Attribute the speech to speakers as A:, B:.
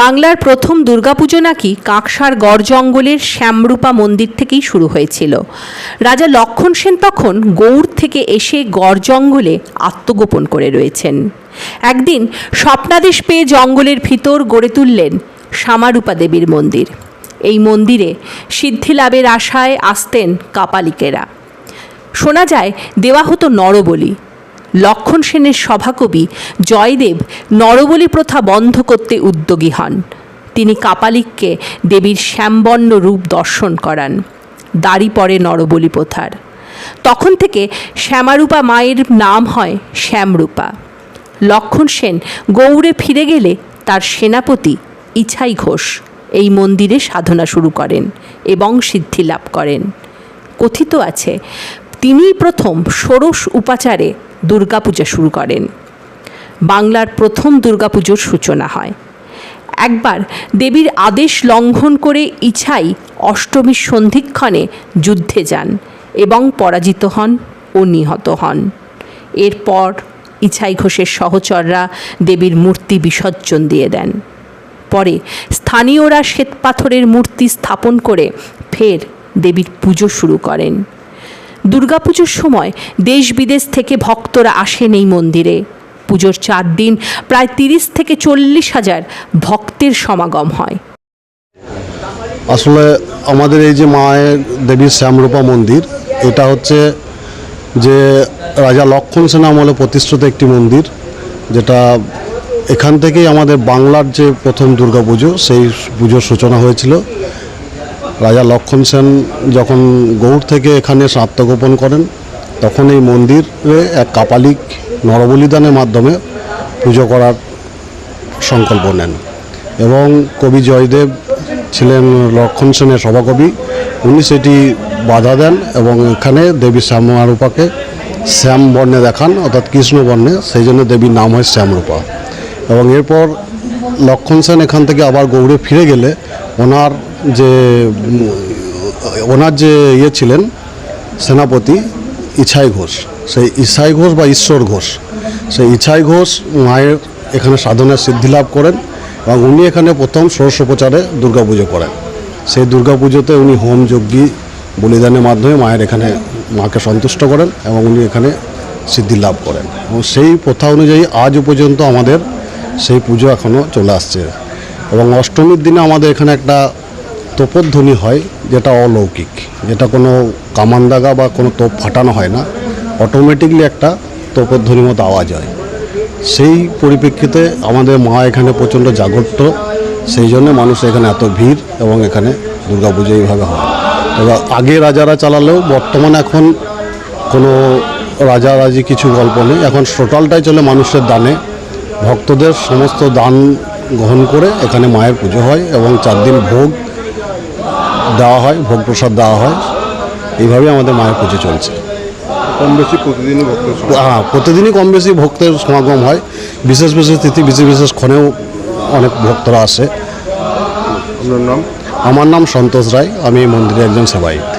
A: বাংলার প্রথম দুর্গাপুজো নাকি কাকসার গড় জঙ্গলের শ্যামরূপা মন্দির থেকেই শুরু হয়েছিল। রাজা লক্ষণ সেন তখন গৌড় থেকে এসে গড় জঙ্গলে আত্মগোপন করে রয়েছেন। একদিন স্বপ্নাদেশ পেয়ে জঙ্গলের ভিতর গড়ে তুললেন শ্যামারূপা দেবীর মন্দির। এই মন্দিরে সিদ্ধি লাভের আশায় আসতেন কাপালিকেরা। শোনা যায়, দেওয়া হতো নরবলি। লক্ষণ সেনের সভাকবি জয়দেব নরবলি প্রথা বন্ধ করতে উদ্যোগী হন। তিনি কাপালিককে দেবীর শ্যামবর্ণ রূপ দর্শন করান। দাড়ি পড়ে নরবলি প্রথার। তখন থেকে শ্যামারূপা মায়ের নাম হয় শ্যামরূপা। লক্ষণ সেন গৌড়ে ফিরে গেলে তার সেনাপতি ইছাই ঘোষ এই মন্দিরে সাধনা শুরু করেন এবং সিদ্ধি লাভ করেন। কথিত আছে, তিনিই প্রথম ষোড়শ উপাচারে দুর্গাপূজা শুরু করেন। বাংলার প্রথম দুর্গাপুজোর সূচনা হয়। একবার দেবীর আদেশ লঙ্ঘন করে ইছাই অষ্টমীর সন্ধিক্ষণে যুদ্ধে যান এবং পরাজিত হন ও নিহত হন। এরপর ইছাই ঘোষের সহচররা দেবীর মূর্তি বিসর্জন দিয়ে দেন। পরে স্থানীয়রা শ্বেতপাথরের মূর্তি স্থাপন করে ফের দেবীর পুজো শুরু করেন। দুর্গাপুজোর সময় দেশ বিদেশ থেকে ভক্তরা আসেন এই মন্দিরে। পুজোর চার দিন প্রায় তিরিশ থেকে চল্লিশ হাজার ভক্তের সমাগম হয়।
B: আসলে আমাদের এই যে মায়ের দেবীর শ্যামরূপা মন্দির, এটা হচ্ছে যে রাজা লক্ষণ সেন আমলে প্রতিষ্ঠিত একটি মন্দির, যেটা এখান থেকেই আমাদের বাংলার যে প্রথম দুর্গাপুজো, সেই পুজোর সূচনা হয়েছিল। রাজা লক্ষণ সেন যখন গৌড় থেকে এখানে এসে আত্মগোপন করেন, তখন এই মন্দিরে এক কাপালিক নরবলিদানের মাধ্যমে পুজো করার সংকল্প নেন। এবং কবি জয়দেব ছিলেন লক্ষণ সেনের সভাকবি। উনি সেটি বাধা দেন এবং এখানে দেবী শ্যামরূপাকে শ্যাম বর্ণে দেখান, অর্থাৎ কৃষ্ণ বর্ণে সেই জন্য দেবীর নাম হয় শ্যামরূপা। এবং এরপর লক্ষণ সেন এখান থেকে আবার গৌড়ে ফিরে গেলে ওনার যে, ওনার যে ইয়ে ছিলেন, সেনাপতি ইছাই ঘোষ, সেই ইছাই ঘোষ বা ঈশ্বর ঘোষ, সেই ইছাই ঘোষ মায়ের এখানে সাধনার সিদ্ধি লাভ করেন এবং উনি এখানে প্রথম ষোড়শোপচারে দুর্গাপুজো করেন। সেই দুর্গাপুজোতে উনি হোম যজ্ঞী বলিদানের মাধ্যমে মায়ের এখানে মাকে সন্তুষ্ট করেন এবং উনি এখানে সিদ্ধি লাভ করেন। এবং সেই প্রথা অনুযায়ী আজও পর্যন্ত আমাদের সেই পুজো এখনও চলে আসছে। এবং অষ্টমীর দিনে আমাদের এখানে একটা তোপধ্বনি হয়, যেটা অলৌকিক। যেটা কোনো কামান দাগা বা কোনো তোপ ফাটানো হয় না। অটোমেটিকলি একটা তোপধ্বনির মতো আওয়াজ হয়। সেই পরিপ্রেক্ষিতে আমাদের মা এখানে প্রচণ্ড জাগ্রত। সেই জন্য মানুষ এখানে এত ভিড় এবং এখানে দুর্গাপুজো এইভাবে হয়। তবে আগে রাজারা চালালেও বর্তমানে এখন কোনো রাজারাজি কিছু গল্প নেই। এখন টোটালটাই চলে মানুষের দানে। ভক্তদের সমস্ত দান গ্রহণ করে এখানে মায়ের পুজো হয় এবং চার দিন ভোগ দেওয়া হয় ভোগ প্রসাদ দেওয়া হয়। এইভাবেই আমাদের মায়ের পুজো চলছে।
C: কম বেশি প্রতিদিনই ভক্তের
B: হ্যাঁ প্রতিদিনই কম বেশি ভক্তের সমাগম হয়। বিশেষ বিশেষ তিথি বিশেষ বিশেষ ক্ষণেও অনেক ভক্তরা আসে।
C: আপনার নাম?
B: আমার নাম সন্তোষ রায়। আমি এই মন্দিরে একজন সেবায়িত